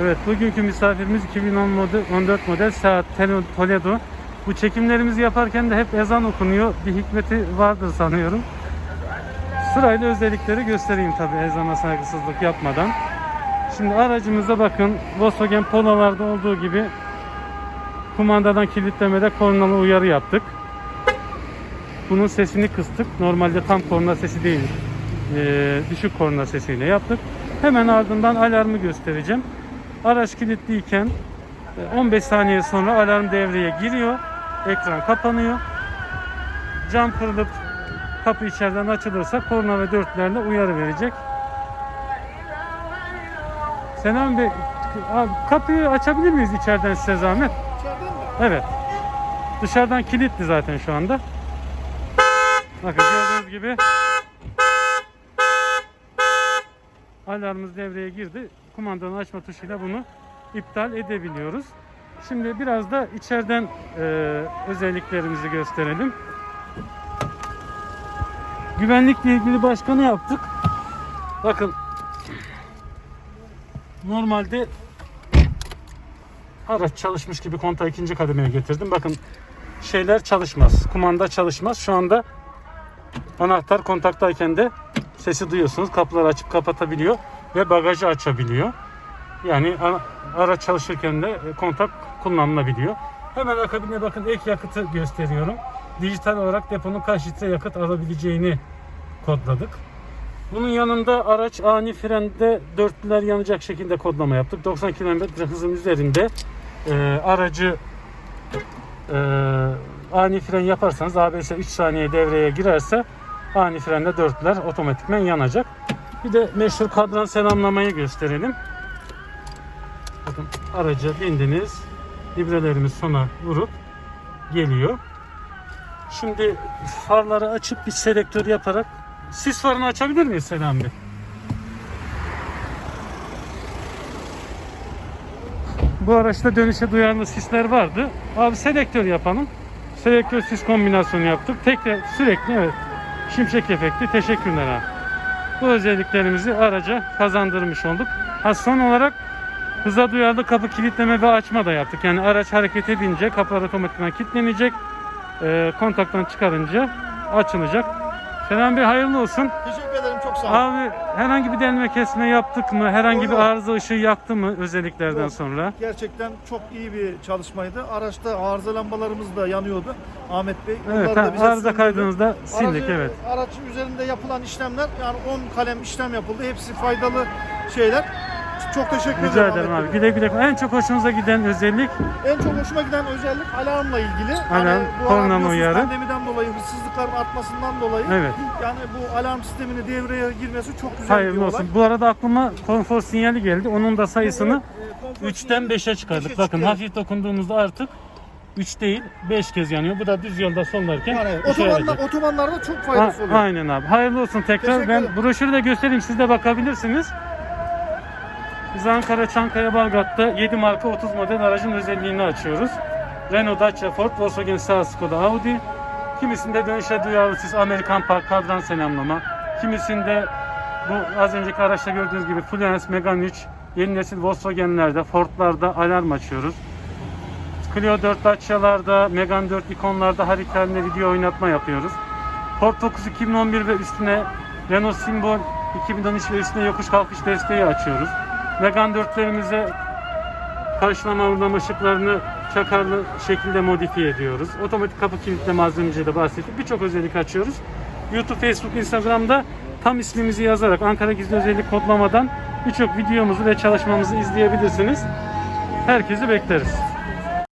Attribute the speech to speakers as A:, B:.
A: Evet, bugünkü misafirimiz 2010 model, 14 model Seat Toledo. Bu çekimlerimizi yaparken de hep ezan okunuyor. Bir hikmeti vardır sanıyorum. Sırayla özellikleri göstereyim tabi ezana saygısızlık yapmadan. Şimdi aracımıza bakın. Volkswagen Polo'larda olduğu gibi kumandadan kilitlemede kornalı uyarı yaptık. Bunun sesini kıstık. Normalde tam korna sesi değil. Ee, düşük korna sesiyle yaptık. Hemen ardından alarmı göstereceğim. Araç kilitliyken e, 15 saniye sonra alarm devreye giriyor. Ekran kapanıyor. Cam kırılıp kapı içeriden açılırsa korna ve dörtlerle uyarı verecek. Senem Bey, kapıyı açabilir miyiz içeriden size zahmet? Evet. Dışarıdan kilitli zaten şu anda. Bakın gördüğünüz gibi alarmımız devreye girdi. Kumandanın açma tuşuyla bunu iptal edebiliyoruz. Şimdi biraz da içeriden e, özelliklerimizi gösterelim. Güvenlikle ilgili başka ne yaptık? Bakın normalde araç çalışmış gibi kontağı ikinci kademeye getirdim. Bakın şeyler çalışmaz. Kumanda çalışmaz. Şu anda anahtar kontaktayken de sesi duyuyorsunuz. Kapıları açıp kapatabiliyor ve bagajı açabiliyor. Yani araç çalışırken de e, kontak kullanılabiliyor. Hemen akabine bakın ek yakıtı gösteriyorum. Dijital olarak deponun kaç litre yakıt alabileceğini kodladık. Bunun yanında araç ani frende dörtlüler yanacak şekilde kodlama yaptık. 90 km hızın üzerinde e, aracı e, ani fren yaparsanız ABS 3 saniye devreye girerse ani frende dörtler otomatikmen yanacak. Bir de meşhur kadran selamlamayı gösterelim. Bakın araca bindiniz. Librelerimiz sona vurup geliyor. Şimdi farları açıp bir selektör yaparak sis farını açabilir miyiz Selam Bey? Bu araçta dönüşe duyarlı sisler vardı. Abi selektör yapalım. Selektör sis kombinasyonu yaptık. Tek de sürekli evet. Şimşek efekti. Teşekkürler abi. Bu özelliklerimizi araca kazandırmış olduk. Ha son olarak hıza duyarlı kapı kilitleme ve açma da yaptık. Yani araç hareket edince kapılar otomatikman kilitlenecek. Ee, kontaktan çıkarınca açılacak. Selam Bey hayırlı olsun.
B: Teşekkür ederim çok sağ olun.
A: Abi herhangi bir delme kesme yaptık mı? Herhangi bir
B: Yok.
A: arıza ışığı yaktı mı özelliklerden
B: Yok.
A: sonra?
B: Gerçekten çok iyi bir çalışmaydı. Araçta arıza lambalarımız da yanıyordu. Ahmet Bey.
A: Evet,
B: da bize
A: arıza kaydınızda sildik
B: Aracı-
A: evet.
B: Aracın üzerinde yapılan işlemler yani 10 kalem işlem yapıldı. Hepsi faydalı şeyler. Çok teşekkür
A: Rica
B: ederim.
A: ederim
B: Ahmet
A: abi. Güle güle. En çok hoşunuza giden özellik
B: En çok hoşuma giden özellik alarmla ilgili.
A: Alarm,
B: yani bu alarm
A: uyarı.
B: pandemiden dolayı, hırsızlıkların artmasından dolayı
A: Evet.
B: yani bu alarm sistemini devreye girmesi çok güzel
A: hayırlı
B: olay.
A: olsun. Bu arada aklıma konfor sinyali geldi. Onun da sayısını
B: Evet, e, konfor
A: 3'ten
B: sinyali
A: 5'e çıkardık.
B: beşe
A: Bakın
B: çıkıyor.
A: hafif dokunduğumuzda artık 3 değil 5 kez yanıyor. Bu da düz yolda sollarken
B: Yani
A: yarayacak.
B: otobanlarda çok
A: A-
B: faydası oluyor.
A: aynen abi. Hayırlı olsun tekrar.
B: Teşekkür
A: Ben
B: ederim.
A: broşürü de göstereyim. Siz de bakabilirsiniz. Biz Ankara Çankaya Balgat'ta 7 marka 30 model aracın özelliğini açıyoruz. Renault, Dacia, Ford, Volkswagen, Seat, Skoda, Audi. Kimisinde dönüşe duyarlı siz Amerikan Park kadran selamlama. Kimisinde bu az önceki araçta gördüğünüz gibi Fluence, Megane 3, yeni nesil Volkswagen'lerde, Ford'larda alarm açıyoruz. Clio 4 Dacia'larda, Megane 4 ikonlarda harita halinde video oynatma yapıyoruz. Ford Focus 2011 ve üstüne Renault Symbol 2013 ve üstüne yokuş kalkış desteği açıyoruz. Megane 4'lerimize karşılama uğurlama ışıklarını çakarlı şekilde modifiye ediyoruz. Otomatik kapı kilitleme az önce de bahsettik. Birçok özellik açıyoruz. YouTube, Facebook, Instagram'da tam ismimizi yazarak Ankara Gizli Özellik kodlamadan birçok videomuzu ve çalışmamızı izleyebilirsiniz. Herkesi bekleriz.